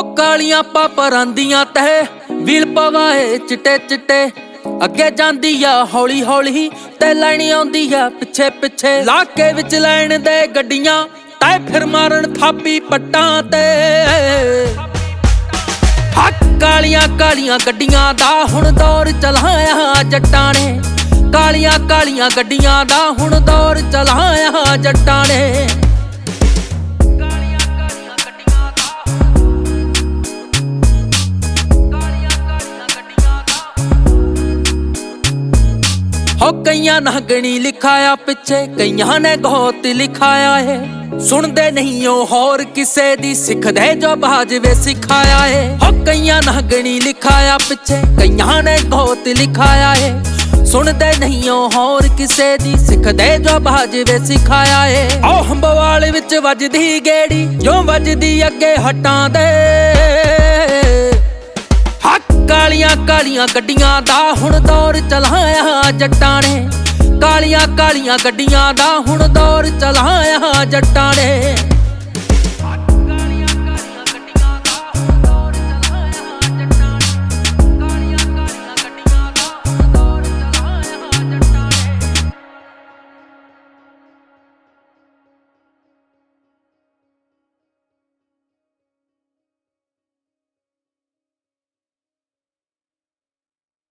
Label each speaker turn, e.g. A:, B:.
A: ਕਾਲੀਆਂ ਪਾਪਰਾਂਦੀਆਂ ਤਹਿ, ਵੀਲ ਪਵਾਏ ਚਿੱਟੇ ਚਿੱਟੇ। ਅੱਗੇ ਜਾਂਦੀ ਆ ਹੌਲੀ ਹੌਲੀ, ਤੇ ਲੈਣੀ ਆਉਂਦੀ ਆ ਪਿੱਛੇ ਪਿੱਛੇ। ਲਾਕੇ ਵਿੱਚ ਲੈਣ ਦੇ ਗੱਡੀਆਂ ਤੈ ਫਿਰ ਮਾਰਨ ਥਾਪੀ ਪੱਟਾਂ ਤੇ। ਹੱਕ ਕਾਲੀਆਂ ਕਾਲੀਆਂ ਗੱਡੀਆਂ ਦਾ ਹੁਣ ਦੌਰ ਚਲਾਇਆ ਜੱਟਾਂ ਨੇ। ਕਾਲੀਆਂ ਕਾਲੀਆਂ ਗੱਡੀਆਂ ਦਾ ਹੁਣ ਦੌਰ ਚਲਾਇਆ ਜੱਟਾਂ ਨੇ। ਹੋ ਕਈਆਂ ਨਹਗਣੀ ਲਿਖਾਇਆ ਪਿੱਛੇ, ਕਈਆਂ ਨੇ ਗੋਤ ਲਿਖਾਇਆ ਏ। ਸੁਣਦੇ ਨਹੀਂ ਉਹ ਹੋਰ ਕਿਸੇ ਦੀ, ਸਿੱਖਦੇ ਜੋ ਬਾਜਵੇ ਸਿਖਾਇਆ ਏ। ਹੋ ਕਈਆਂ ਨਹਗਣੀ ਲਿਖਾਇਆ ਪਿੱਛੇ, ਕਈਆਂ ਨੇ ਗੋਤ ਲਿਖਾਇਆ ਏ। ਸੁਣਦੇ ਨਹੀਂ ਉਹ ਹੋਰ ਕਿਸੇ ਦੀ, ਸਿੱਖਦੇ ਜੋ ਬਾਜਵੇ ਸਿਖਾਇਆ ਏ। ਉਹ ਹੰਬਵਾਲ ਵਿੱਚ ਵੱਜਦੀ ਗੇੜੀ, ਜੋ ਵੱਜਦੀ ਅੱਗੇ ਹਟਾਂ ਦੇ। ਕਾਲੀਆਂ ਗੱਡੀਆਂ ਦਾ ਹੁਣ ਦੌਰ ਚਲਾਇਆ ਜੱਟਾਂ ਨੇ। ਕਾਲੀਆਂ ਕਾਲੀਆਂ ਗੱਡੀਆਂ ਦਾ ਹੁਣ ਦੌਰ ਚਲਾਇਆ ਜੱਟਾਂ ਨੇ।